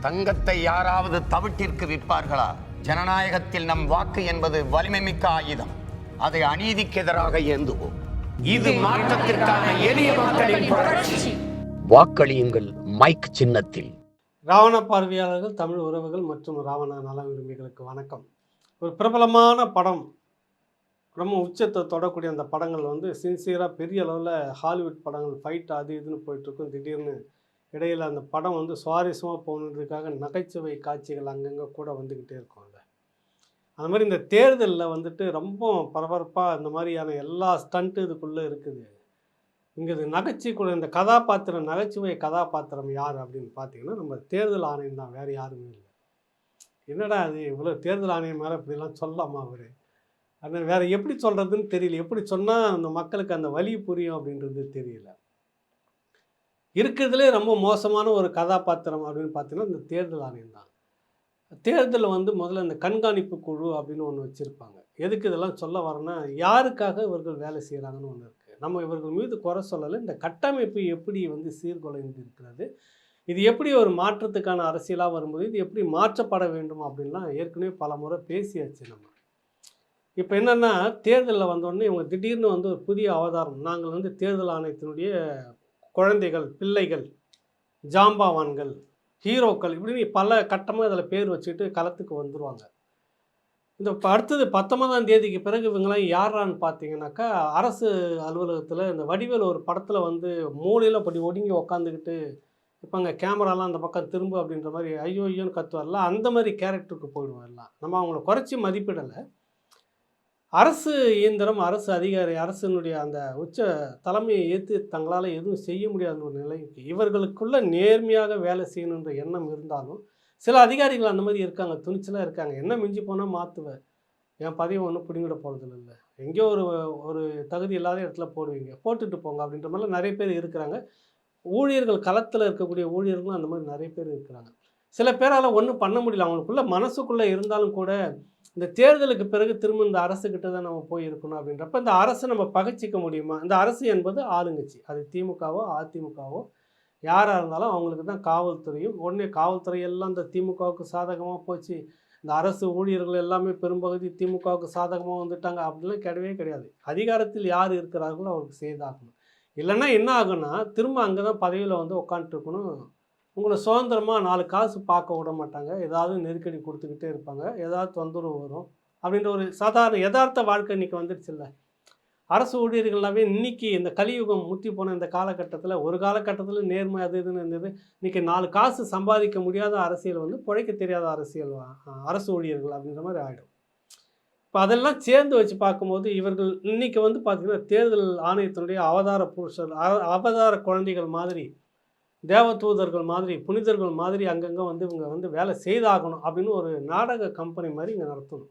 தங்கத்தை யாராவது தவிட்டிற்கு விற்பார்களா? ஜனநாயகத்தில் நம் வாக்கு என்பது வலிமை மிக்க ஆயுதம். அதை அநீதிக்கு எதிராக ஏந்துவோம். இது மாற்றத்திற்கான எளிய மக்களின் புரட்சி. வாக்களியுங்கள் மைக் சின்னத்தில். ராவண பார்வையாளர்கள் தமிழ் உறவுகள் மற்றும் ராவண நல விரும்பிகளுக்கு வணக்கம். ஒரு பிரபலமான படம். ரொம்ப உச்சத்தை தொடக்கூடிய அந்த படங்கள் வந்து சின்சியராக பெரிய அளவில் ஹாலிவுட் படங்கள் ஃபைட் அது இதுன்னு போயிட்டுருக்கும் திடீர்னு இடையில் அந்த படம் வந்து சுவாரஸ்யமாக போகணுன்றதுக்காக நகைச்சுவை காட்சிகள் அங்கங்கே கூட வந்துக்கிட்டே இருக்கும்ல. அந்த மாதிரி இந்த தேர்தலில் வந்துட்டு ரொம்ப பரபரப்பாக இந்த மாதிரியான எல்லா ஸ்டண்ட்டு இதுக்குள்ளே இருக்குது. இங்கே இது நகைச்சுவை இந்த கதாபாத்திரம் நகைச்சுவை கதாபாத்திரம் யார் அப்படின்னு பார்த்தீங்கன்னா நம்ம தேர்தல் ஆணையம் தான். வேறு யாருமே இல்லை. என்னடா அது இவ்வளோ தேர்தல் ஆணையம் மேலே இப்படிலாம் சொல்லலாமா அவர்? அது வேறு எப்படி சொல்கிறதுன்னு தெரியல. எப்படி சொன்னால் அந்த மக்களுக்கு அந்த வழி புரியும் அப்படின்றது தெரியல. இருக்கிறதுலே ரொம்ப மோசமான ஒரு கதாபாத்திரம் அப்படின்னு பார்த்தீங்கன்னா இந்த தேர்தல் ஆணையம் தான். தேர்தலில் வந்து முதல்ல இந்த கண்காணிப்பு குழு அப்படின்னு ஒன்று வச்சுருப்பாங்க. எதுக்கு இதெல்லாம் சொல்ல வரேன்னா யாருக்காக இவர்கள் வேலை செய்கிறாங்கன்னு ஒன்று இருக்குது நம்ம இவர்கள் மீது குறை சொல்லலை. இந்த கட்டமைப்பு எப்படி வந்து சீர்குலைந்து இருக்கிறது? இது எப்படி ஒரு மாற்றத்துக்கான அரசியலாக வரும்போது இது எப்படி மாற்றப்பட வேண்டும் அப்படின்லாம் ஏற்கனவே பல முறை பேசியாச்சு நம்ம. இப்போ என்னென்னா தேர்தலில் வந்தோடனே இவங்க திடீர்னு வந்து ஒரு புதிய அவதாரம் நாங்கள் வந்து தேர்தல் ஆணையத்தினுடைய குழந்தைகள் பிள்ளைகள் ஜாம்பாவான்கள் ஹீரோக்கள் இப்படின்னு பல கட்டமாக இதில் பேர் வச்சுட்டு களத்துக்கு வந்துடுவாங்க இந்த அடுத்தது பத்தொன்பதாம் தேதிக்கு பிறகு இவங்கெல்லாம் யாரான்னு பார்த்தீங்கன்னாக்கா அரசு அலுவலகத்தில் இந்த வடிவேல் ஒரு படத்தில் வந்து மூலையில் அப்படி ஒடுங்கி உக்காந்துக்கிட்டு இப்போ அங்கே கேமராலாம் அந்த பக்கம் திரும்ப அப்படின்ற மாதிரி ஐயோ ஐயோன்னு கத்துவார்ல. அந்த மாதிரி கேரக்டருக்கு போயிடுவார்லாம் நம்ம அவங்கள குறைச்சி மதிப்பிடலை. அரசு இயந்திரம் அரசு அதிகாரி அரசினுடைய அந்த உச்ச தலைமையை ஏற்று தங்களால் எதுவும் செய்ய முடியாத ஒரு நிலைக்கு இவர்களுக்குள்ள நேர்மையாக வேலை செய்யணுன்ற எண்ணம் இருந்தாலும் சில அதிகாரிகள் அந்த மாதிரி இருக்காங்க துணிச்சலாக இருக்காங்க. என்ன மிஞ்சி போனால் மாற்றுவேன் என் பதவி ஒன்றும் பிடிங்கிட போகிறது இல்லை. எங்கேயோ ஒரு ஒரு தகுதி இல்லாத இடத்துல போடுவீங்க. போட்டுட்டு போங்க அப்படின்ற மாதிரிலாம் நிறைய பேர் இருக்கிறாங்க. ஊழியர்கள் களத்தில் இருக்கக்கூடிய ஊழியர்களும் அந்த மாதிரி நிறைய பேர் இருக்கிறாங்க. சில பேரால் ஒன்றும் பண்ண முடியல. அவங்களுக்குள்ள மனசுக்குள்ளே இருந்தாலும் கூட இந்த தேர்தலுக்கு பிறகு திரும்ப இந்த அரசுக்கிட்ட தான் நம்ம போய் இருக்கணும் அப்படின்றப்ப இந்த அரசை நம்ம பகச்சிக்க முடியுமா? இந்த அரசு என்பது ஆளுங்கட்சி. அது திமுகவோ அதிமுகவோ யாராக இருந்தாலும் அவங்களுக்கு தான் காவல்துறையும் உடனே காவல்துறை எல்லாம் இந்த திமுகவுக்கு சாதகமாக போச்சு. இந்த அரசு ஊழியர்கள் எல்லாமே பெரும்பகுதி திமுகவுக்கு சாதகமாக வந்துட்டாங்க அப்படிலாம் கிடையவே கிடையாது. அதிகாரத்தில் யார் இருக்கிறார்களோ அவருக்கு செய்தாகணும். இல்லைன்னா என்ன ஆகும்னா திரும்ப அங்கே தான் பதவியில் வந்து உட்காந்துருக்கணும் உங்களை சுதந்திரமாக நாலு காசு பார்க்க விட மாட்டாங்க. ஏதாவது நெருக்கடி கொடுத்துக்கிட்டே இருப்பாங்க. ஏதாவது தொந்தரவு வரும். அப்படின்ற ஒரு சாதாரண யதார்த்த வாழ்க்கை இன்றைக்கி வந்துடுச்சுல்ல. அரசு ஊழியர்கள்லாமே இன்னைக்கு இந்த கலியுகம் முத்தி போன இந்த காலகட்டத்தில் ஒரு காலகட்டத்தில் நேர்மை அது இதுன்னு இருந்தது. இன்றைக்கி நாலு காசு சம்பாதிக்க முடியாத அரசியல் வந்து பிழைக்க தெரியாத அரசியல் அரசு ஊழியர்கள் அப்படின்ற மாதிரி ஆகிடும் இப்போ அதெல்லாம் சேர்ந்து வச்சு பார்க்கும்போது இவர்கள் இன்றைக்கி வந்து பார்த்திங்கன்னா தேர்தல் ஆணையத்தினுடைய அவதார புருஷர் அவ- அவதார குழந்தைகள் மாதிரி தேவதூதர்கள் மாதிரி புனிதர்கள் மாதிரி அங்கங்கே வந்து இவங்க வந்து வேலை செய்தாகணும் அப்படின்னு ஒரு நாடக கம்பெனி மாதிரி இங்கே நடத்தணும்.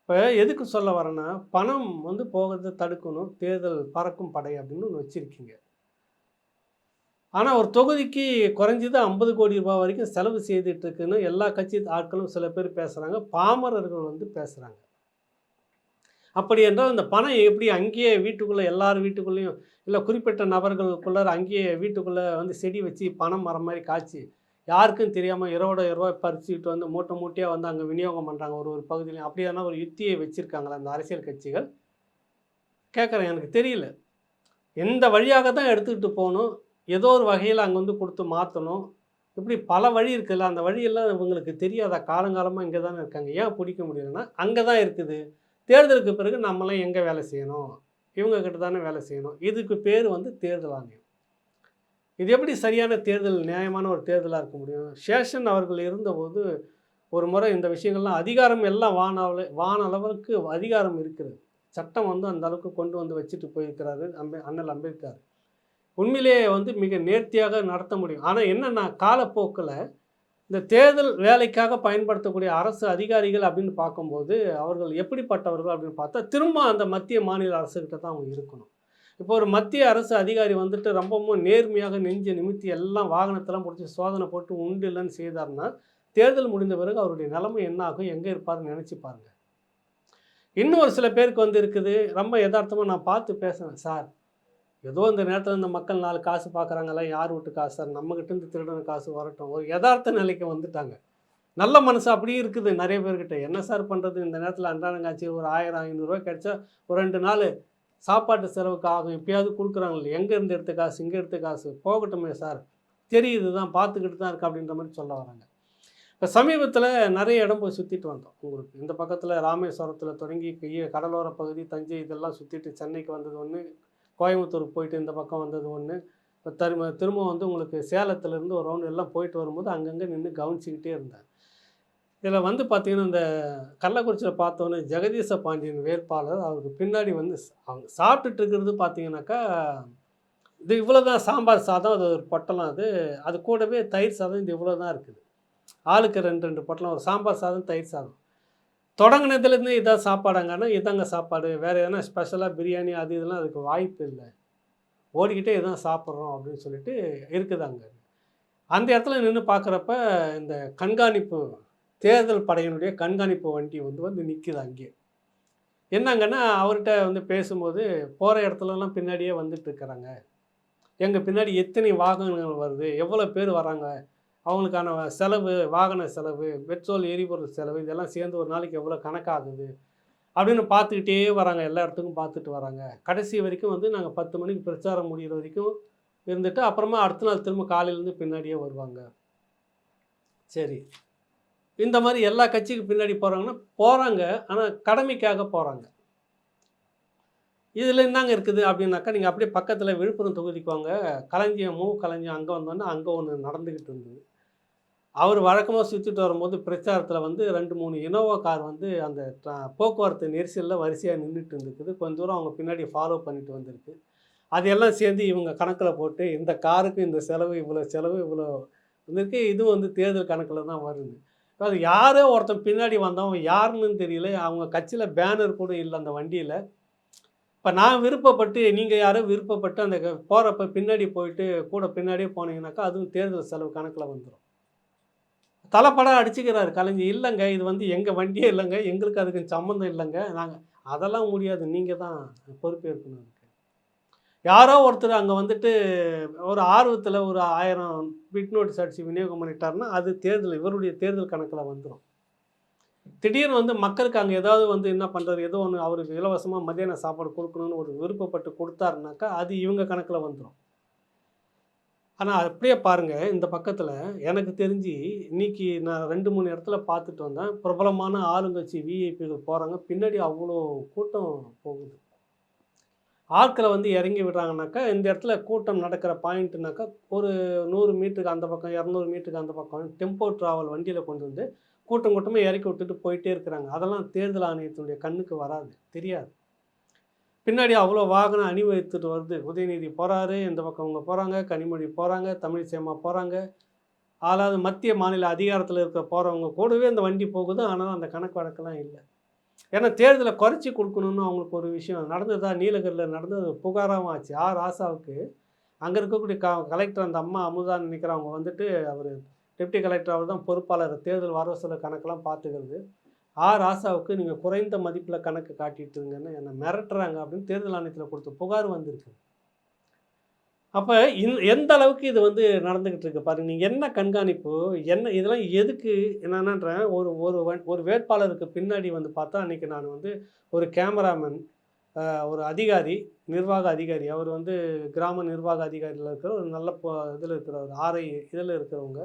இப்போ எதுக்கு சொல்ல வரேன்னா பணம் வந்து போகிறத தடுக்கணும் தேர்தல் பறக்கும் படை அப்படின்னு ஒன்று வச்சுருக்கீங்க. ஆனால் ஒரு தொகுதிக்கு குறைஞ்சது ஐம்பது கோடி ரூபாய் வரைக்கும் செலவு செய்துட்டு இருக்குன்னு எல்லா கட்சி ஆட்களும் சில பேர் பேசுகிறாங்க பாமரர்கள் வந்து பேசுகிறாங்க அப்படி என்றால் அந்த பணம் எப்படி அங்கேயே வீட்டுக்குள்ளே எல்லார் வீட்டுக்குள்ளேயும் இல்லை குறிப்பிட்ட நபர்களுக்குள்ளார அங்கேயே வீட்டுக்குள்ளே வந்து செடி வச்சு பணம் மரம் மாதிரி காய்ச்சி யாருக்கும் தெரியாமல் இரவோட இரவா பறிச்சுக்கிட்டு வந்து மூட்டை மூட்டையாக வந்து அங்கே விநியோகம் பண்ணுறாங்க ஒரு ஒரு பகுதியிலையும். அப்படியான ஒரு யுத்தியை வச்சுருக்காங்களா அந்த அரசியல் கட்சிகள்? கேட்குறேன் எனக்கு தெரியல. எந்த வழியாக தான் எடுத்துக்கிட்டு போகணும்? ஏதோ ஒரு வகையில் அங்கே வந்து கொடுத்து மாற்றணும் இப்படி பல வழி இருக்குல்ல அந்த வழியெல்லாம் இவங்களுக்கு தெரியாத காலங்காலமாக இங்கே தானே இருக்காங்க. ஏன் பிடிக்க முடியலன்னா அங்கே தான் இருக்குது. தேர்தலுக்கு பிறகு நம்மளாம் எங்கே வேலை செய்யணும்? இவங்க கிட்ட தானே வேலை செய்யணும்? இதுக்கு பேர் வந்து தேர்தல் ஆணையம். இது எப்படி சரியான தேர்தல் நியாயமான ஒரு தேர்தலாக இருக்க முடியும்? சேஷன் அவர்கள் இருந்தபோது ஒரு முறை இந்த விஷயங்கள்லாம் அதிகாரம் எல்லாம் வானாவில் வான அளவுக்கு அதிகாரம் இருக்குது சட்டம் வந்து அந்த அளவுக்கு கொண்டு வந்து வச்சுட்டு போயிருக்கிறாரு அம்பே அண்ணல் அம்பேத்கர். உண்மையிலேயே வந்து மிக நேர்த்தியாக நடத்த முடியும். ஆனால் என்னென்னா காலப்போக்கில் இந்த தேர்தல் வேலைக்காக பயன்படுத்தக்கூடிய அரசு அதிகாரிகள் அப்படின்னு பார்க்கும்போது அவர்கள் எப்படிப்பட்டவர்கள் அப்படின்னு பார்த்தா திரும்ப அந்த மத்திய மாநில அரசுகிட்ட தான் அவங்க இருக்கணும். இப்போ ஒரு மத்திய அரசு அதிகாரி வந்துட்டு ரொம்பவும் நேர்மையாக நெஞ்சு நிமித்தி எல்லாம் வாகனத்தெல்லாம் பிடிச்சி சோதனை போட்டு உண்டு இல்லைன்னு செய்தார்னா தேர்தல் முடிந்த பிறகு அவருடைய நிலைமை என்ன ஆகும் எங்கே இருப்பார்னு நினச்சி பாருங்கள் இன்னும் ஒரு சில பேருக்கு வந்து இருக்குது. ரொம்ப யதார்த்தமாக நான் பார்த்து பேசுகிறேன் சார். ஏதோ இந்த நேரத்தில் இந்த மக்கள் நாலு காசு பார்க்குறாங்கல்ல யார் வீட்டு காசு? சார் நம்மக்கிட்டேருந்து திருடன காசு வரட்டும். ஒரு யதார்த்த நிலைக்கு வந்துட்டாங்க. நல்ல மனசு அப்படியே இருக்குது நிறைய பேர்கிட்ட. என்ன சார் பண்ணுறது இந்த நேரத்தில் அன்றாடங்காட்சி ஒரு ஆயிரம் ஐநூறுரூவா கிடைச்சா ஒரு ரெண்டு நாள் சாப்பாட்டு செலவுக்கு ஆகும். எப்பயாவது கொடுக்குறாங்களே எங்கே இருந்து எடுத்த காசு? இங்கே எடுத்த காசு. போகட்டுமே சார். தெரியுது தான் பார்த்துக்கிட்டு தான் இருக்குது அப்படின்ற மாதிரி சொல்ல வராங்க. இப்போ சமீபத்தில் நிறைய இடம் போய் சுற்றிட்டு வந்தோம் உங்களுக்கு. இந்த பக்கத்தில் ராமேஸ்வரத்தில் தொடங்கி கடலோர பகுதி தஞ்சை இதெல்லாம் சுற்றிட்டு சென்னைக்கு வந்தது ஒன்று கோயம்புத்தூருக்கு போயிட்டு இந்த பக்கம் வந்தது ஒன்று இப்போ திரும்ப திரும்ப வந்து உங்களுக்கு சேலத்துலேருந்து ஒரு ரவுண்டு எல்லாம் போயிட்டு வரும்போது அங்கங்கே நின்று கவனிச்சிக்கிட்டே இருந்தேன் இதில் வந்து பார்த்தீங்கன்னா இந்த கள்ளக்குறிச்சியில் பார்த்தோன்னே ஜெகதீச பாண்டியன் வேட்பாளர் அவருக்கு பின்னாடி வந்து அவங்க சாப்பிட்டுட்டு இருக்கிறது பார்த்தீங்கன்னாக்கா இது இவ்வளோ தான் சாம்பார் சாதம் அது ஒரு பொட்டலம் அது அது கூடவே தயிர் சாதம் இது இவ்வளோ தான் இருக்குது. ஆளுக்கு ரெண்டு ரெண்டு பொட்டலம் ஒரு சாம்பார் சாதம் தயிர் சாதம். தொடங்கினதுலேருந்து இதான் சாப்பாடாங்கன்னா இதாங்க சாப்பாடு. வேறு எதனா ஸ்பெஷலாக பிரியாணி அது இதெல்லாம் அதுக்கு வாய்ப்பு இல்லை. ஓடிக்கிட்டே இதான் சாப்பிட்றோம் அப்படின்னு சொல்லிட்டு இருக்குது அங்கே. அந்த இடத்துல நின்று பார்க்குறப்ப இந்த கண்காணிப்பு தேர்தல் படையினுடைய கண்காணிப்பு வண்டி வந்து வந்து நிற்குது அங்கேயே என்னங்கன்னா அவர்கிட்ட வந்து பேசும்போது போகிற இடத்துலலாம் பின்னாடியே வந்துட்டு இருக்கிறாங்க. எங்கள் பின்னாடி எத்தனை வாகனங்கள் வருது? எவ்வளோ பேர் வராங்க? அவங்களுக்கான செலவு வாகன செலவு பெட்ரோல் எரிபொருள் செலவு இதெல்லாம் சேர்ந்து ஒரு நாளைக்கு எவ்வளோ கணக்காகுது அப்படின்னு பார்த்துக்கிட்டே வராங்க. எல்லா இடத்துக்கும் பார்த்துட்டு வராங்க. கடைசி வரைக்கும் வந்து நாங்கள் பத்து மணிக்கு பிரச்சாரம் முடிகிற வரைக்கும் இருந்துட்டு அப்புறமா அடுத்த நாள் திரும்ப காலையிலேருந்து பின்னாடியே வருவாங்க. சரி. இந்த மாதிரி எல்லா கட்சிக்கு பின்னாடி போகிறாங்கன்னா போகிறாங்க ஆனால் கடமைக்காக போகிறாங்க இதில் என்னங்க இருக்குது அப்படின்னாக்கா நீங்கள் அப்படியே பக்கத்தில் விழுப்புரம் தொகுதிக்கு வாங்க. களஞ்சியம் மூ களஞ்சியம் அங்கே வந்தோன்னா அங்கே ஒன்று நடந்துக்கிட்டு இருந்தது. அவர் வழக்கமாக சுற்றிட்டு வரும்போது பிரச்சாரத்தில் வந்து ரெண்டு மூணு இனோவா கார் வந்து அந்த போக்குவரத்து நெரிசலில் வரிசையாக நின்றுட்டு இருந்துக்குது கொஞ்ச தூரம் அவங்க பின்னாடி ஃபாலோ பண்ணிட்டு வந்திருக்கு. அதையெல்லாம் சேர்ந்து இவங்க கணக்கில் போட்டு இந்த காருக்கு இந்த செலவு இவ்வளோ செலவு இவ்வளோ வந்திருக்கு. இதுவும் வந்து தேர்தல் கணக்கில் தான் வருது. இப்போ அது யாரோ ஒருத்தன் பின்னாடி வந்தவங்க யாருன்னு தெரியல. அவங்க கட்சியில் பேனர் கூட இல்லை அந்த வண்டியில். இப்போ நான் விருப்பப்பட்டு நீங்கள் யாரோ விருப்பப்பட்டு அந்த போகிறப்ப பின்னாடி போயிட்டு கூட பின்னாடியே போனீங்கன்னாக்கா அதுவும் தேர்தல் செலவு கணக்கில் வந்துடும் தலைப்படம் அடிச்சுக்கிறாரு கலைஞர். இல்லைங்க இது வந்து எங்கள் வண்டியே இல்லைங்க எங்களுக்கு அதுக்கு சம்மந்தம் இல்லைங்க. நாங்கள் அதெல்லாம் முடியாது. நீங்கள் தான் பொறுப்பேற்கணும் அதுக்கு. யாரோ ஒருத்தர் அங்கே வந்துட்டு ஒரு ஆர்வத்தில் ஒரு ஆயிரம் பிட் நோட்டீஸ் அடித்து விநியோகம் பண்ணிட்டாருன்னா அது தேர்தல் இவருடைய தேர்தல் கணக்கில் வந்துடும் திடீர்னு வந்து மக்களுக்கு அங்கே ஏதாவது வந்து என்ன பண்ணுறது ஏதோ ஒன்று அவருக்கு இலவசமாக மதியானம் சாப்பாடு கொடுக்கணும்னு ஒரு விருப்பப்பட்டு கொடுத்தாருனாக்கா அது இவங்க கணக்கில் வந்துடும் ஆனால் அப்படியே பாருங்கள் இந்த பக்கத்தில் எனக்கு தெரிஞ்சு இன்னைக்கு நான் ரெண்டு மூணு இடத்துல பார்த்துட்டு வந்தேன். பிரபலமான ஆளுங்கட்சி விஐபிகள் போகிறாங்க பின்னாடி அவ்வளோ கூட்டம் போகுது. ஆட்களை வந்து இறங்கி விடுறாங்கனாக்கா இந்த இடத்துல கூட்டம் நடக்கிற பாயிண்ட்டுனாக்கா ஒரு நூறு மீட்டருக்கு அந்த பக்கம் இரநூறு மீட்டருக்கு அந்த பக்கம் டெம்போ ட்ராவல் வண்டியில் கொண்டு வந்து கூட்டம் கூட்டமாக இறக்கி விட்டுட்டு போயிட்டே இருக்கிறாங்க. அதெல்லாம் தேர்தல் ஆணையத்தினுடைய கண்ணுக்கு வராது தெரியாது. பின்னாடி அவ்வளோ வாகனம் அணிவகுத்துட்டு வருது. உதயநிதி போகிறாரு இந்த பக்கம் அவங்க போகிறாங்க கனிமொழி போகிறாங்க தமிழிசேமா போகிறாங்க அதாவது மத்திய மாநில அதிகாரத்தில் இருக்க போகிறவங்க கூடவே அந்த வண்டி போகுது. ஆனால் அந்த கணக்கு வழக்கெல்லாம் இல்லை. ஏன்னா தேர்தலை குறைச்சி கொடுக்கணும்னு அவங்களுக்கு ஒரு விஷயம். நடந்ததா? நீலகிரியில் நடந்தது புகாராகவும் ஆச்சு. ஆர். ராசாவுக்கு அங்கே இருக்கக்கூடிய க கலெக்டர் அந்த அம்மா அமுதான்னு நினைக்கிறவங்க வந்துட்டு அவர் டெப்டி கலெக்டர் அவர் தான் பொறுப்பாளர். தேர்தல் வரவு செலவு கணக்கெல்லாம் பார்த்துக்கிறது. ஆ ராசாவுக்கு நீங்கள் குறைந்த மதிப்பில் கணக்கு காட்டிட்டு இருங்கன்னு என்னை மிரட்டுறாங்க அப்படின்னு தேர்தல் ஆணையத்தில் கொடுத்த புகார் வந்திருக்கு. அப்போ இந் எந்த அளவுக்கு இது வந்து நடந்துக்கிட்டு இருக்கு? பாருங்க நீங்கள் என்ன கண்காணிப்பு என்ன இதெல்லாம் எதுக்கு என்னென்னன்றேன் ஒரு ஒரு ஒரு வேட்பாளருக்கு பின்னாடி வந்து பார்த்தா அன்றைக்கி நான் வந்து ஒரு கேமராமேன் ஒரு அதிகாரி நிர்வாக அதிகாரி அவர் வந்து கிராம நிர்வாக அதிகாரியில் இருக்கிற ஒரு நல்ல இதில் இருக்கிறவர் ஆர்ஐ இதில் இருக்கிறவங்க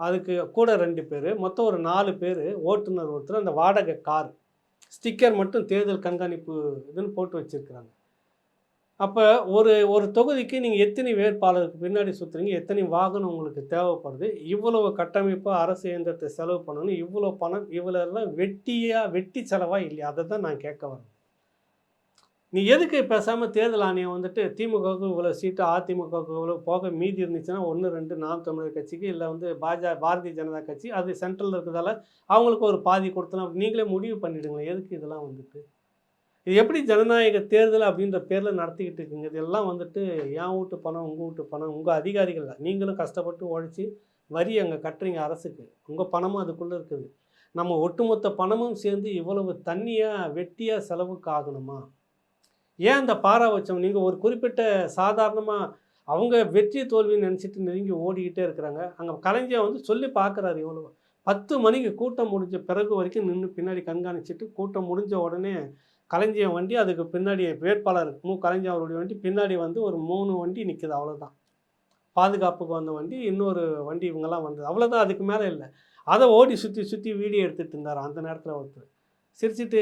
அதுக்கு கூட ரெண்டு பேர் மொத்தம் ஒரு நாலு பேர் ஓட்டுநர் ஒருத்தர் அந்த வாடகை கார் ஸ்டிக்கர் மட்டும் தேர்தல் கண்காணிப்பு இதுன்னு போட்டு வச்சுருக்குறாங்க. அப்போ ஒரு ஒரு தொகுதிக்கு நீங்கள் எத்தனை வேட்பாளருக்கு பின்னாடி சுற்றுறீங்க எத்தனை வாகனம் உங்களுக்கு தேவைப்படுது இவ்வளவு கட்டமைப்பு அரசு இயந்திரத்தை செலவு பண்ணணும் இவ்வளோ பணம் இவ்வளோ எல்லாம் வெட்டியாக வெட்டி செலவாக இல்லையா? அதை தான் நான் கேட்க வரேன். நீ எதுக்கு பேசாமல் தேர்தல் ஆணையம் வந்துட்டு திமுகவுக்கு இவ்வளோ சீட்டு அதிமுகவுக்கு இவ்வளோ போக மீதி இருந்துச்சுன்னா ஒன்று ரெண்டு நாம் தமிழர் கட்சிக்கு இல்லை வந்து பாஜக பாரதிய ஜனதா கட்சி அது சென்ட்ரலில் இருக்கிறதால அவங்களுக்கு ஒரு பாதி கொடுத்தலாம் நீங்களே முடிவு பண்ணிவிடுங்களேன் எதுக்கு இதெல்லாம் வந்துட்டு? இது எப்படி ஜனநாயக தேர்தல் அப்படின்ற பேரில் நடத்திக்கிட்டு இருக்குங்க. இதெல்லாம் வந்துட்டு என் வீட்டு பணம் உங்கள் வீட்டு பணம் உங்கள் அதிகாரிகள் தான். நீங்களும் கஷ்டப்பட்டு உழைச்சி வரி அங்கே கட்டுறீங்க அரசுக்கு. உங்கள் பணமும் அதுக்குள்ளே இருக்குது. நம்ம ஒட்டுமொத்த பணமும் சேர்ந்து இவ்வளவு தண்ணியாக வெட்டியாக செலவுக்கு ஆகணுமா? ஏன் அந்த பாராபட்சம் நீங்கள் ஒரு குறிப்பிட்ட சாதாரணமாக அவங்க வெற்றி தோல்வின்னு நினச்சிட்டு நெருங்கி ஓடிக்கிட்டே இருக்கிறாங்க. அங்கே கலைஞர் வந்து சொல்லி பார்க்குறாரு எவ்வளோ பத்து மணிக்கு கூட்டம் முடிஞ்ச பிறகு வரைக்கும் நின்று பின்னாடி கண்காணிச்சிட்டு கூட்டம் முடிஞ்ச உடனே கலைஞர் வண்டி அதுக்கு பின்னாடி வேட்பாளர் மு. கலைஞர் அவருடைய வண்டி பின்னாடி வந்து ஒரு மூணு வண்டி நிற்கிது அவ்வளோதான் பாதுகாப்புக்கு வந்த வண்டி இன்னொரு வண்டி இவங்கெல்லாம் வந்தது. அவ்வளோதான் அதுக்கு மேலே இல்லை. அதை ஓடி சுற்றி சுற்றி வீடியோ எடுத்துகிட்டு இருந்தார் அந்த நேரத்தில் ஒருத்தர். சிரிச்சிட்டு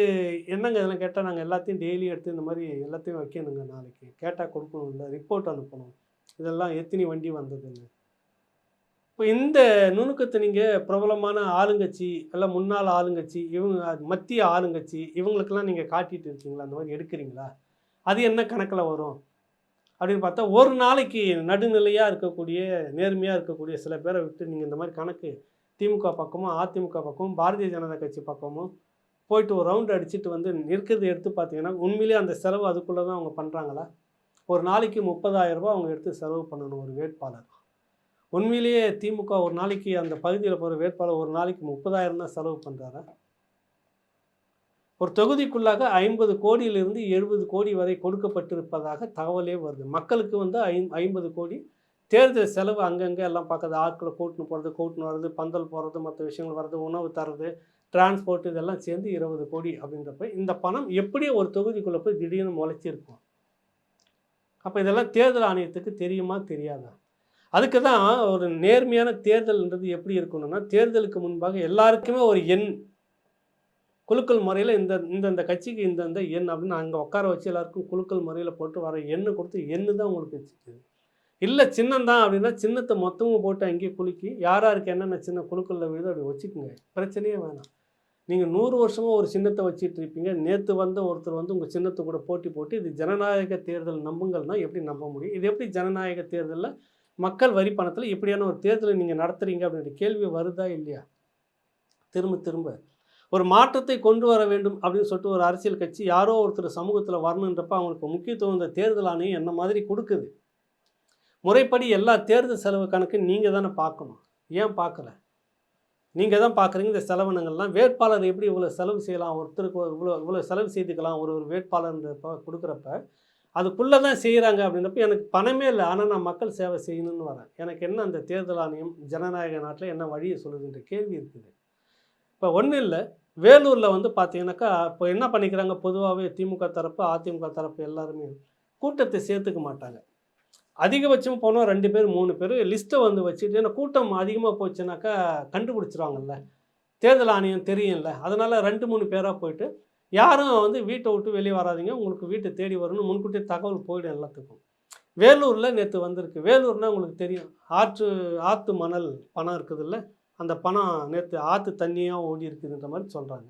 என்னங்க இதெல்லாம் கேட்டால் நாங்கள் எல்லாத்தையும் டெய்லி எடுத்து இந்த மாதிரி எல்லாத்தையும் வைக்கணுங்க நாளைக்கு. கேட்டால் கொடுக்கணும் இல்லை ரிப்போர்ட் அனுப்பணும். இதெல்லாம் எத்தனை வண்டி வந்ததுன்னு. இப்போ இந்த நுணுக்கத்தை நீங்கள் பிரபலமான ஆளுங்கட்சி எல்லாம் முன்னாள் ஆளுங்கட்சி இவங்க மத்திய ஆளுங்கட்சி இவங்களுக்கெல்லாம் நீங்கள் காட்டிகிட்டு இருக்கீங்களா? அந்த மாதிரி எடுக்கிறீங்களா? அது என்ன கணக்கில் வரும்? அப்படின்னு பார்த்தா ஒரு நாளைக்கு நடுநிலையாக இருக்கக்கூடிய நேர்மையாக இருக்கக்கூடிய சில பேரை விட்டு நீங்கள் இந்த மாதிரி கணக்கு திமுக பக்கமும் அதிமுக பக்கமும் பாரதிய ஜனதா கட்சி பக்கமும் போயிட்டு ஒரு ரவுண்ட் அடிச்சுட்டு வந்து நிற்கிறது எடுத்து பார்த்தீங்கன்னா உண்மையிலேயே அந்த செலவு அதுக்குள்ளே தான் அவங்க பண்ணுறாங்களா ஒரு நாளைக்கு முப்பதாயிரம் ரூபா அவங்க எடுத்து செலவு பண்ணணும் ஒரு வேட்பாளர். உண்மையிலேயே திமுக ஒரு நாளைக்கு அந்த பகுதியில் போகிற வேட்பாளர் ஒரு நாளைக்கு முப்பதாயிரம் தான் செலவு பண்ணுறாரு ஒரு தொகுதிக்குள்ளாக ஐம்பது கோடியிலிருந்து எழுபது கோடி வரை கொடுக்கப்பட்டிருப்பதாக தகவலே வருது. மக்களுக்கு வந்து ஐ ஐம்பது கோடி தேர்தல் செலவு அங்கங்கே எல்லாம் பார்க்குறது ஆட்களை கூட்டின்னு போகிறது கூட்டின்னு வர்றது பந்தல் போகிறது மற்ற விஷயங்கள் வர்றது உணவு தர்றது டிரான்ஸ்போர்ட் இதெல்லாம் சேர்ந்து இருபது கோடி அப்படின்றப்ப இந்த பணம் எப்படி ஒரு தொகுதிக்குள்ளே போய் திடீர்னு முளைச்சிருக்கும். அப்போ இதெல்லாம் தேர்தல் ஆணையத்துக்கு தெரியுமா தெரியாதா? அதுக்கு தான் ஒரு நேர்மையான தேர்தல்ன்றது எப்படி இருக்கணும்னா தேர்தலுக்கு முன்பாக எல்லாருக்குமே ஒரு எண். குலுக்கல் முறையில் இந்த இந்தந்த கட்சிக்கு இந்தந்த எண் அப்படின்னு அங்கே உட்கார வச்சு எல்லாருக்கும் குலுக்கல் முறையில் போட்டு வர எண்ணு கொடுத்து எண்ணு தான் உங்களுக்கு வச்சுக்குது இல்லை சின்னம்தான் அப்படின்னா சின்னத்தை மொத்தமும் போட்டு அங்கேயே குலுக்கி யார் யாருக்கு என்னென்ன சின்ன குழுக்களில் விழுதோ அப்படி வச்சுக்கோங்க. பிரச்சனையே வேணாம். நீங்கள் நூறு வருஷமாக ஒரு சின்னத்தை வச்சுட்டு இருப்பீங்க. நேற்று வந்த ஒருத்தர் வந்து உங்கள் சின்னத்தை கூட போட்டி போட்டு இது ஜனநாயக தேர்தல் நம்புங்கள்னா எப்படி நம்ப முடியும்? இது எப்படி ஜனநாயக தேர்தலில் மக்கள் வரி பணத்தில் இப்படியான ஒரு தேர்தலை நீங்கள் நடத்துகிறீங்க அப்படின்ற கேள்வி வருதா இல்லையா? திரும்ப திரும்ப. ஒரு மாற்றத்தை கொண்டு வர வேண்டும் அப்படின்னு சொல்லிட்டு ஒரு அரசியல் கட்சி யாரோ ஒருத்தர் சமூகத்தில் வரணுன்றப்ப அவங்களுக்கு முக்கியத்துவம் இந்த தேர்தல் ஆணையம் என்ன மாதிரி கொடுக்குது? முறைப்படி எல்லா தேர்தல் செலவு கணக்கு நீங்கள் தானே பார்க்கணும். ஏன் பார்க்கல? நீங்கள் தான் பார்க்குறீங்க இந்த செலவினங்கள்லாம். வேட்பாளர் எப்படி இவ்வளோ செலவு செய்யலாம்? ஒருத்தருக்கு இவ்வளோ இவ்வளோ செலவு செய்துக்கலாம் ஒரு ஒரு வேட்பாளர்ன்றப்ப கொடுக்குறப்ப. அதுக்குள்ளே தான் செய்கிறாங்க அப்படின்றப்ப எனக்கு பணமே இல்லை. ஆனால் நான் மக்கள் சேவை செய்யணும்னு வரேன். எனக்கு என்ன அந்த தேர்தல் ஆணையம் ஜனநாயக நாட்டில் என்ன வழியை சொல்லுதுன்ற கேள்வி இருக்குது. இப்போ ஒன்றும் இல்லை. வேலூரில் வந்து பார்த்தீங்கன்னாக்கா இப்போ என்ன பண்ணிக்கிறாங்க? பொதுவாகவே திமுக தரப்பு அதிமுக தரப்பு எல்லாருமே கூட்டத்தை சேர்த்துக்க மாட்டாங்க. அதிகபட்சம் போனால் ரெண்டு பேர் மூணு பேர். லிஸ்ட்டை வந்து வச்சுட்டு ஏன்னா கூட்டம் அதிகமாக போச்சுனாக்கா கண்டுபிடிச்சிருவாங்கல்ல. தேர்தல் ஆணையம் தெரியும்ல. அதனால் ரெண்டு மூணு பேராக போயிட்டு யாரும் வந்து வீட்டை விட்டு வெளியே வராதிங்க. உங்களுக்கு வீட்டை தேடி வரணும்னு முன்கூட்டியே தகவல் போயிடும் எல்லாத்துக்கும். வேலூரில் நேற்று வந்திருக்கு. வேலூர்னால் உங்களுக்கு தெரியும். ஆற்று ஆற்று மணல் பணம் இருக்குதுல்ல. அந்த பணம் நேற்று ஆற்று தண்ணியாக ஓடி இருக்குதுன்ற மாதிரி சொல்கிறாங்க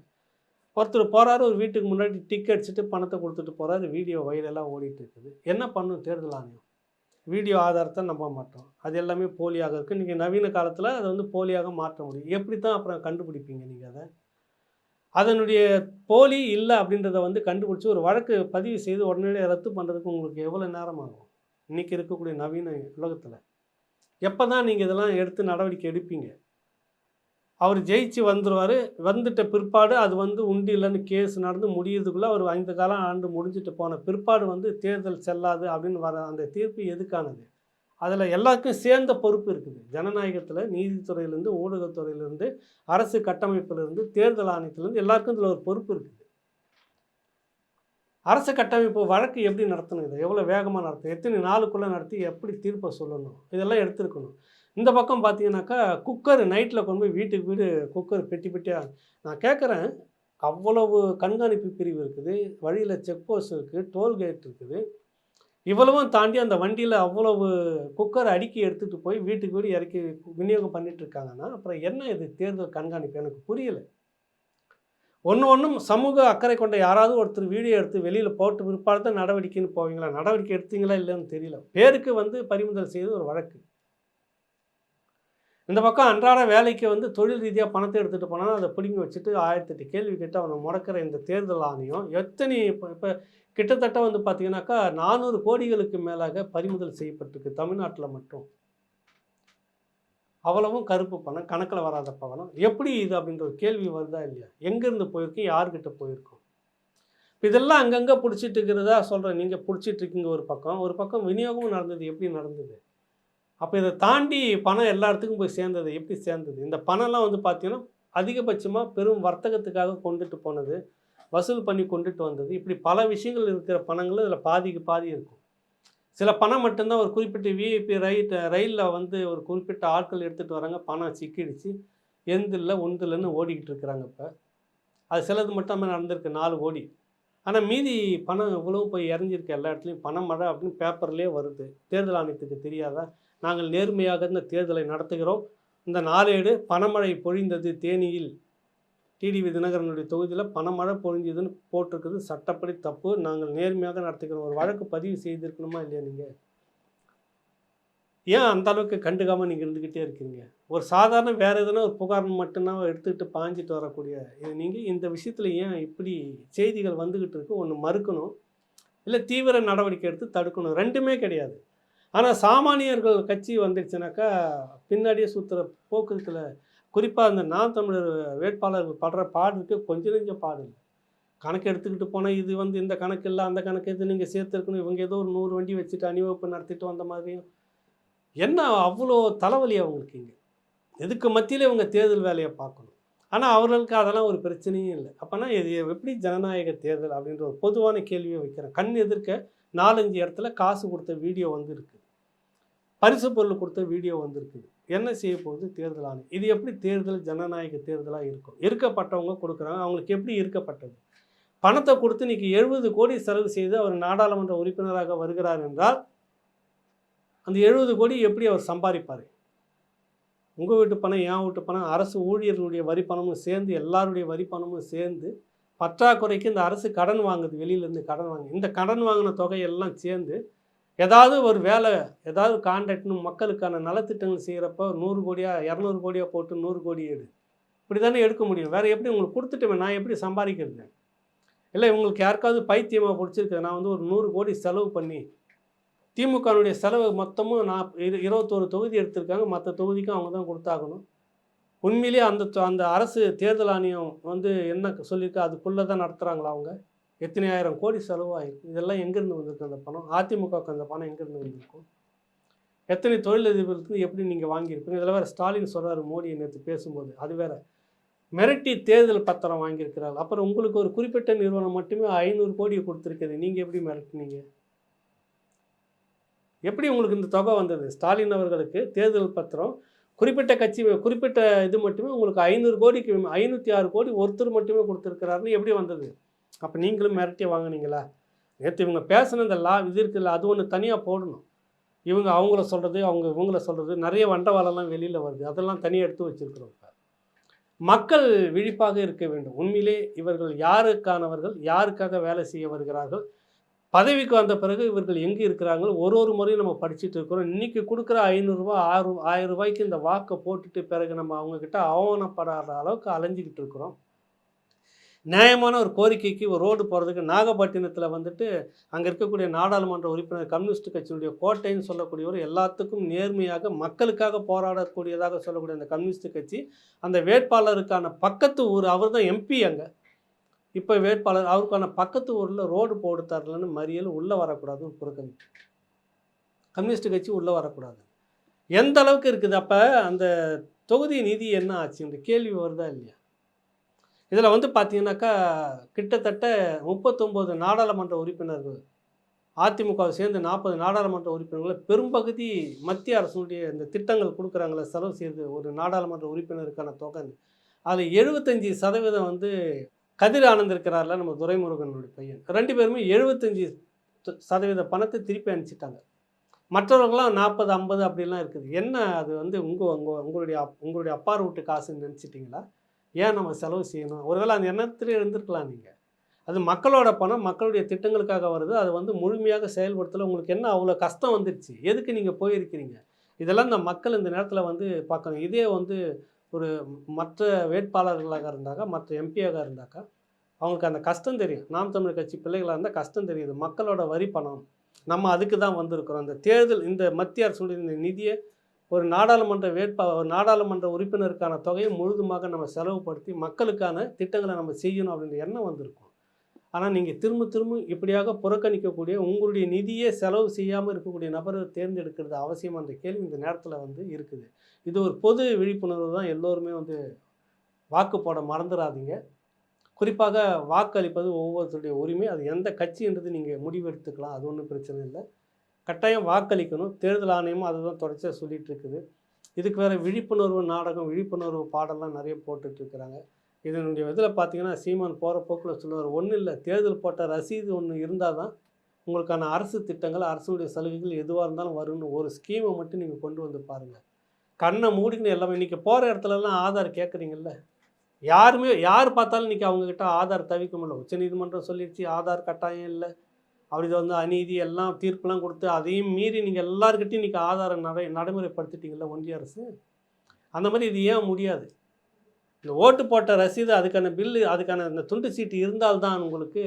ஒருத்தர் போகிறாரு ஒரு வீட்டுக்கு முன்னாடி டிக்கெட் அடிச்சுட்டு பணத்தை கொடுத்துட்டு போகிறாரு வீடியோ வயலெல்லாம் ஓடிட்டு இருக்குது. என்ன பண்ணும் தேர்தல் ஆணையம்? வீடியோ ஆதாரத்தை நம்ப மாட்டோம். அது எல்லாமே போலியாக இருக்குது நீங்கள் நவீன காலத்தில் அதை வந்து போலியாக மாற்ற முடியும். எப்படி தான் அப்புறம் கண்டுபிடிப்பீங்க நீங்கள் அதை? அதனுடைய போலி இல்லை அப்படின்றத வந்து கண்டுபிடிச்சி ஒரு வழக்கு பதிவு செய்து உடனடியாக ரத்து பண்ணுறதுக்கு உங்களுக்கு எவ்வளோ நேரம் ஆகும்? இன்றைக்கி இருக்கக்கூடிய நவீன உலகத்தில். எப்போ தான் நீங்கள் இதெல்லாம் எடுத்து நடவடிக்கை எடுப்பீங்க? அவர் ஜெயிச்சு வந்துடுவார் வந்துட்ட பிற்பாடு அது வந்து உண்டு இல்லைன்னு கேஸ் நடந்து முடியறதுக்குள்ளே அவர் ஐந்து காலம் ஆண்டு முடிஞ்சிட்டு போன பிற்பாடு வந்து தேர்தல் செல்லாது அப்படின்னு வர அந்த தீர்ப்பு எதுக்கானது? அதில் எல்லாருக்கும் சேர்ந்த பொறுப்பு இருக்குது. ஜனநாயகத்தில் நீதித்துறையிலேருந்து ஊடகத்துறையிலேருந்து அரசு கட்டமைப்பிலிருந்து தேர்தல் ஆணையத்திலேருந்து எல்லாருக்கும் இதில் ஒரு பொறுப்பு இருக்குது. அரசு கட்டமைப்பு வழக்கு எப்படி நடத்தணும் இதை? எவ்வளோ வேகமாக நடத்தணும்? எத்தனை நாளுக்குள்ளே நடத்தி எப்படி தீர்ப்பை சொல்லணும்? இதெல்லாம் எடுத்துருக்கணும். இந்த பக்கம் பார்த்தீங்கன்னாக்கா குக்கர் நைட்டில் கொண்டு போய் வீட்டுக்கு வீடு குக்கர் பெட்டி பெட்டியாக நான் கேட்குறேன் அவ்வளவு கண்காணிப்பு பிரிவு இருக்குது. வழியில் செக் போஸ்ட் இருக்குது டோல்கேட் இருக்குது. இவ்வளவும் தாண்டி அந்த வண்டியில் அவ்வளவு குக்கர் அடுக்கி எடுத்துகிட்டு போய் வீட்டுக்கு வீடு இறக்கி விநியோகம் பண்ணிகிட்ருக்காங்கன்னா அப்புறம் என்ன இது தேர்தல் கண்காணிப்பு? எனக்கு புரியலை. ஒன்று ஒன்றும் சமூக அக்கறை கொண்ட யாராவது ஒருத்தர் வீடியோ எடுத்து வெளியில் போட்டு பிற்பாடு தான் நடவடிக்கைன்னு போவீங்களா? நடவடிக்கை எடுத்தீங்களா? இல்லைன்னு தெரியல. பேருக்கு வந்து பறிமுதல் செய்து ஒரு வழக்கு. இந்த பக்கம் அன்றாட வேலைக்கு வந்து தொழில் ரீதியாக பணத்தை எடுத்துகிட்டு போனால் அதை பிடுங்கி வச்சுட்டு ஆயிரத்தெட்டு கேள்வி கேட்டு அவனை முடக்கிற இந்த தேர்தல் ஆணையம் எத்தனை இப்போ இப்போ கிட்டத்தட்ட வந்து பார்த்தீங்கன்னாக்கா நானூறு கோடிகளுக்கு மேலாக பறிமுதல் செய்யப்பட்டிருக்கு தமிழ்நாட்டில் மட்டும். அவ்வளவும் கருப்பு பணம் கணக்கில் வராத பணம். எப்படி இது அப்படின்ற ஒரு கேள்வி வருதா இல்லையா? எங்கேருந்து போயிருக்கும்? யார்கிட்ட போயிருக்கோம்? இப்போ இதெல்லாம் அங்கங்கே பிடிச்சிட்டு இருக்கிறதா சொல்கிறேன் நீங்கள் பிடிச்சிட்டு இருக்கீங்க ஒரு பக்கம். ஒரு பக்கம் விநியோகமும் நடந்தது. எப்படி நடந்தது? அப்போ இதை தாண்டி பணம் எல்லா இடத்துக்கும் போய் சேர்ந்தது எப்படி சேர்ந்தது? இந்த பணம்லாம் வந்து பார்த்தீங்கன்னா அதிகபட்சமாக பெரும் வர்த்தகத்துக்காக கொண்டுட்டு போனது வசூல் பண்ணி கொண்டுட்டு வந்தது. இப்படி பல விஷயங்கள் இருக்கிற பணங்கள் இதில் பாதிக்கு பாதி இருக்கும். சில பணம் மட்டும்தான் ஒரு குறிப்பிட்ட விஐபி ரயில் ரயிலில் வந்து ஒரு குறிப்பிட்ட ஆட்கள் எடுத்துகிட்டு வராங்க பணம் சிக்கிடுச்சு. எந்தில்ல ஒன்றில்னு ஓடிக்கிட்டு இருக்கிறாங்க இப்போ. அது சிலது மட்டும் நடந்திருக்கு நாலு ஓடி. ஆனால் மீதி பணம் இவ்வளவு போய் இறஞ்சிருக்கு எல்லா இடத்துலையும்? பணம் மழை அப்படின்னு பேப்பர்லேயே வருது. தேர்தல் ஆணையத்துக்கு தெரியாதா? நாங்கள் நேர்மையாக இந்த தேர்தலை நடத்துகிறோம். இந்த நாளேடு பணமழை பொழிந்தது தேனியில். டிடிவி தினகரனுடைய தொகுதியில் பணமழை பொழிஞ்சதுன்னு போட்டிருக்குது. சட்டப்படி தப்பு. நாங்கள் நேர்மையாக நடத்துகிறோம். ஒரு வழக்கு பதிவு செய்திருக்கணுமா இல்லையா நீங்கள் ஏன் அந்த அளவுக்கு கண்டுக்காமல் நீங்கள் இருந்துக்கிட்டே இருக்கீங்க? ஒரு சாதாரண வேறு எதுனா ஒரு புகார் மட்டும்தான் எடுத்துக்கிட்டு பாஞ்சிட்டு வரக்கூடிய நீங்கள் இந்த விஷயத்தில் ஏன் இப்படி செய்திகள் வந்துக்கிட்டு இருக்கு? ஒன்று மறுக்கணும். இல்லை தீவிர நடவடிக்கை எடுத்து தடுக்கணும். ரெண்டுமே கிடையாது. ஆனால் சாமானியர்கள் கட்சி வந்துடுச்சுனாக்கா பின்னாடியே சுற்றுற போக்குவரத்தில் குறிப்பாக அந்த நான் தமிழர் வேட்பாளர்கள் படுற பாடுக்கு கொஞ்சம் நெஞ்சம் பாடு இல்லை. கணக்கு எடுத்துக்கிட்டு போனால் இது வந்து இந்த கணக்கு இல்லை அந்த கணக்கு இது நீங்கள் சேர்த்துருக்கணும் இவங்க ஏதோ ஒரு நூறு வண்டி வச்சுட்டு அணிவகுப்பு நடத்திட்டு வந்த மாதிரியும். என்ன அவ்வளோ தலைவலி அவங்களுக்கு இங்கே? எதுக்கு மத்தியில் இவங்க தேர்தல் வேலையை பார்க்கணும்? ஆனால் அவர்களுக்கு அதெல்லாம் ஒரு பிரச்சனையும் இல்லை. அப்போனா இது எப்படி ஜனநாயக தேர்தல் அப்படின்ற ஒரு பொதுவான கேள்வியை வைக்கிறேன். கண் எதிர்க்க நாலஞ்சு இடத்துல காசு கொடுத்த வீடியோ வந்து இருக்குது பரிசு பொருள் கொடுத்த வீடியோ வந்திருக்குது. என்ன செய்ய போகுது? தேர்தல் ஆணையம். இது எப்படி தேர்தல் ஜனநாயக தேர்தலாக இருக்கும்? இருக்கப்பட்டவங்க கொடுக்குறாங்க. அவங்களுக்கு எப்படி இருக்கப்பட்டது? பணத்தை கொடுத்து இன்றைக்கி எழுபது கோடி செலவு செய்து அவர் நாடாளுமன்ற உறுப்பினராக வருகிறார் என்றால் அந்த எழுபது கோடி எப்படி அவர் சம்பாதிப்பார்? உங்கள் வீட்டு பணம் என் வீட்டு பணம் அரசு ஊழியர்களுடைய வரி பணமும் சேர்ந்து எல்லாருடைய வரி பணமும் சேர்ந்து பற்றாக்குறைக்கு இந்த அரசு கடன் வாங்குது வெளியிலேருந்து கடன் வாங்குது. இந்த கடன் வாங்கின தொகையெல்லாம் சேர்ந்து ஏதாவது ஒரு வேலை ஏதாவது கான்ட்ராக்ட்னு மக்களுக்கான நலத்திட்டங்கள் செய்கிறப்ப நூறு கோடியாக இரநூறு கோடியாக போட்டு நூறு கோடி எடு. இப்படி தானே எடுக்க முடியும். வேறு எப்படி உங்களுக்கு கொடுத்துட்டேன் நான் எப்படி சம்பாதிக்கிறது? இல்லை உங்களுக்கு யாருக்காவது பைத்தியமாக பிடிச்சிருக்கு? நான் வந்து ஒரு நூறு கோடி செலவு பண்ணி திமுகனுடைய செலவு மொத்தமும் நான் இரு இருபத்தோரு தொகுதி எடுத்திருக்காங்க. மற்ற தொகுதிக்கும் அவங்க தான் கொடுத்தாகணும். உண்மையிலேயே அந்த தொ- அந்த அரசு தேர்தல் ஆணையம் வந்து என்ன சொல்லியிருக்கோ? அதுக்குள்ளே தான் நடத்துகிறாங்களா அவங்க? எத்தனை ஆயிரம் கோடி செலவாயிருக்கு. இதெல்லாம் எங்கேருந்து வந்திருக்கு அந்த பணம்? அதிமுகவுக்கு அந்த பணம் எங்கேருந்து வந்திருக்கும் எத்தனை தொழிலதிபர்களுக்கு எப்படி நீங்கள் வாங்கியிருப்பீங்க இதில் வேறு ஸ்டாலின் சொல்கிறார் மோடி நேற்று பேசும்போது. அது வேற. மிரட்டி தேர்தல் பத்திரம் வாங்கியிருக்கிறார்கள் அப்புறம் உங்களுக்கு ஒரு குறிப்பிட்ட நிறுவனம் மட்டுமே ஐநூறு கோடியை கொடுத்துருக்குது. நீங்கள் எப்படி மிரட்டினீங்க? எப்படி உங்களுக்கு இந்த தொகை வந்தது? ஸ்டாலின் அவர்களுக்கு தேர்தல் பத்திரம் குறிப்பிட்ட கட்சி குறிப்பிட்ட இது மட்டுமே உங்களுக்கு ஐநூறு கோடிக்கு ஐநூற்றி ஆறு கோடி ஒருத்தர் மட்டுமே கொடுத்துருக்கிறாருன்னு எப்படி வந்தது? அப்போ நீங்களும் மிரட்டி வாங்குனீங்களா? நேற்று இவங்க பேசுனதெல்லாம் லா இது இருக்குல்ல அது ஒன்று தனியாக போடணும். இவங்க அவங்கள சொல்கிறது அவங்க இவங்கள சொல்கிறது நிறைய வண்டவாளம்லாம் வெளியில் வருது. அதெல்லாம் தனியாக எடுத்து வச்சுருக்குறோம் மக்கள் விழிப்பாக இருக்க வேண்டும். உண்மையிலே இவர்கள் யாருக்கானவர்கள் யாருக்காக வேலை செய்ய வருகிறார்கள்? பதவிக்கு வந்த பிறகு இவர்கள் எங்கே இருக்கிறாங்க ஒரு ஒரு முறையும் நம்ம படிச்சுட்டு இருக்கிறோம். இன்றைக்கி கொடுக்குற ஐநூறுரூவா ஆறு ஆயிரம் ரூபாய்க்கு இந்த வாக்கை போட்டுட்டு பிறகு நம்ம அவங்கக்கிட்ட அவமானப்படாத அளவுக்கு அலைஞ்சிக்கிட்டு இருக்கிறோம். நியாயமான ஒரு கோரிக்கைக்கு ஒரு ரோடு போகிறதுக்கு நாகப்பட்டினத்தில் வந்துட்டு அங்கே இருக்கக்கூடிய நாடாளுமன்ற உறுப்பினர் கம்யூனிஸ்ட் கட்சியினுடைய கோட்டைன்னு சொல்லக்கூடியவர் எல்லாத்துக்கும் நேர்மையாக மக்களுக்காக போராடக்கூடியதாக சொல்லக்கூடிய அந்த கம்யூனிஸ்ட் கட்சி அந்த வேட்பாளருக்கான பக்கத்து ஊர் அவர் தான் எம்பி அங்கே. இப்போ வேட்பாளர் அவருக்கான பக்கத்து ஊரில் ரோடு போட்டு தரலன்னு மறியல் உள்ளே வரக்கூடாதுன்னு புறக்கணிப்பு. கம்யூனிஸ்ட் கட்சி உள்ளே வரக்கூடாது. எந்த அளவுக்கு இருக்குது? அப்போ அந்த தொகுதி நிதி என்ன ஆச்சு? இந்த கேள்வி வருதா இல்லையா? இதில் வந்து பார்த்தீங்கன்னாக்கா கிட்டத்தட்ட முப்பத்தொம்போது நாடாளுமன்ற உறுப்பினர்கள் அதிமுகவை சேர்ந்து நாற்பது நாடாளுமன்ற உறுப்பினர்களை பெரும்பகுதி மத்திய அரசுடைய இந்த திட்டங்கள் கொடுக்குறாங்களே செலவு செய்து ஒரு நாடாளுமன்ற உறுப்பினருக்கான தொகை அதில் எழுபத்தஞ்சி சதவீதம் வந்து கதிர் ஆனந்த் இருக்கிறார்ல நம்ம துரைமுருகனுடைய பையன். ரெண்டு பேருமே எழுபத்தஞ்சி சதவீத பணத்தை திருப்பி அனுப்பிச்சிட்டாங்க. மற்றவர்கள்லாம் நாற்பது ஐம்பது அப்படிலாம் இருக்குது. என்ன அது வந்து உங்கள் உங்கள் உங்களுடைய உங்களுடைய அப்பார் வீட்டு காசுன்னு நினச்சிட்டிங்களா? ஏன் நம்ம செலவு செய்யணும்? ஒருவேளை அந்த எண்ணத்துல இருந்திருக்கலாம் நீங்கள் அது மக்களோட பணம் மக்களுடைய திட்டங்களுக்காக வருது. அது வந்து முழுமையாக செயல்படுத்தல. உங்களுக்கு என்ன அவ்வளோ கஷ்டம் வந்துடுச்சு எதுக்கு நீங்கள் போயிருக்கிறீங்க? இதெல்லாம் இந்த மக்கள் இந்த நேரத்தில் வந்து பார்க்கணும். இதே வந்து ஒரு மற்ற வேட்பாளர்களாக இருந்தாக்கா மற்ற எம்பியாக இருந்தாக்கா அவங்களுக்கு அந்த கஷ்டம் தெரியும். நாம் தமிழர் கட்சி பிள்ளைகளாக இருந்தால் கஷ்டம் தெரியுது. மக்களோட வரி பணம். நம்ம அதுக்கு தான் வந்திருக்கிறோம். இந்த தேர்தல் இந்த மத்திய அரசுடைய இந்த நிதியை ஒரு நாடாளுமன்ற வேட்பா ஒரு நாடாளுமன்ற உறுப்பினருக்கான தொகையை முழுதுமாக நம்ம செலவுபடுத்தி மக்களுக்கான திட்டங்களை நம்ம செய்யணும் அப்படின்ற எண்ணம் வந்திருக்கும். ஆனால் நீங்கள் திரும்ப திரும்ப இப்படியாக புறக்கணிக்கக்கூடிய உங்களுடைய நிதியை செலவு செய்யாமல் இருக்கக்கூடிய நபரை தேர்ந்தெடுக்கிறது அவசியம் என்ற கேள்வி இந்த நேரத்தில் வந்து இருக்குது. இது ஒரு பொது விழிப்புணர்வு தான். எல்லோருமே வந்து வாக்கு போட மறந்துடாதீங்க குறிப்பாக வாக்களிப்பது ஒவ்வொருத்தருடைய உரிமை. அது எந்த கட்சின்றது நீங்கள் முடிவெடுத்துக்கலாம். அது ஒன்றும் பிரச்சனை இல்லை. கட்டாயம் வாக்களிக்கணும். தேர்தல் ஆணையமும் அதை தான் தொடர்ச்சியாக சொல்லிட்டு இருக்குது. இதுக்கு வேறு விழிப்புணர்வு நாடகம் விழிப்புணர்வு பாடல்லாம் நிறைய போட்டுட்ருக்கிறாங்க இதனுடைய இதில் பார்த்தீங்கன்னா சீமான் போகிற போக்கில் சொல்லுவார் ஒன்றும் இல்லை தேர்தல் போட்ட ரசீது ஒன்று இருந்தால் தான் உங்களுக்கான அரசு திட்டங்கள் அரசுடைய சலுகைகள் எதுவாக இருந்தாலும் வரும்னு ஒரு ஸ்கீமை மட்டும் நீங்கள் கொண்டு வந்து பாருங்கள் கண்ணை மூடிக்கணும் எல்லாமே இன்றைக்கி போகிற இடத்துலலாம் ஆதார் கேட்குறீங்கல்ல யாருமே யார் பார்த்தாலும் இன்றைக்கி அவங்கக்கிட்ட ஆதார் தவிக்க முடியல உச்சநீதிமன்றம் சொல்லிடுச்சு ஆதார் கட்டாயம் இல்லை. அப்படி இது வந்து அநீதி எல்லாம் தீர்ப்புலாம் கொடுத்து அதையும் மீறி நீங்கள் எல்லாருக்கிட்டையும் இன்றைக்கி ஆதாரம் நடை நடைமுறைப்படுத்திட்டீங்களா ஒன்றிய அரசு? அந்த மாதிரி இது ஏன் முடியாது? இந்த ஓட்டு போட்ட ரசீது அதுக்கான பில்லு அதுக்கான இந்த துண்டு சீட்டு இருந்தால்தான் உங்களுக்கு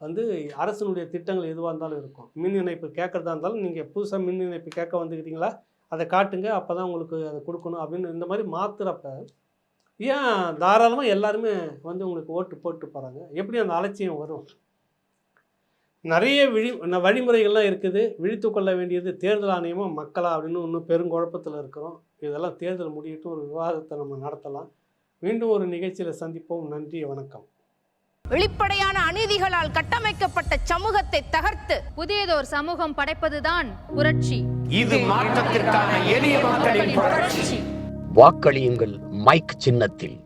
வந்து அரசினுடைய திட்டங்கள் எதுவாக இருந்தாலும் இருக்கும். மின் இணைப்பு கேட்குறதா இருந்தாலும் நீங்கள் புதுசாக மின் இணைப்பு கேட்க வந்துக்கிட்டீங்களா அதை காட்டுங்க அப்போ தான் உங்களுக்கு அதை கொடுக்கணும் அப்படின்னு இந்த மாதிரி மாத்துறப்ப ஏன் தாராளமாக எல்லாருமே வந்து உங்களுக்கு ஓட்டு போட்டு போகிறாங்க எப்படி அந்த அலட்சியம் வரும்? நிறைய விழி வழிமுறைகள்லாம் இருக்குது. விழித்து கொள்ள வேண்டியது தேர்தல் ஆணையமாக மக்களா அப்படின்னு இன்னும் பெருங்குழப்பத்தில் இருக்கிறோம். இதெல்லாம் தேர்தல் முடியட்டும் ஒரு விவாதத்தை நம்ம நடத்தலாம். மீண்டும் ஒரு நிகழ்ச்சியில் சந்திப்போம். நன்றி வணக்கம். வெளிப்படையான அநீதிகளால் கட்டமைக்கப்பட்ட சமூகத்தை தகர்த்து புதியதோர் சமூகம் படைப்பதுதான் புரட்சி. இது மாற்றத்திற்கான எளிய மக்களின் புரட்சி புரட்சி. வாக்களியுங்கள் மைக் சின்னத்தில்.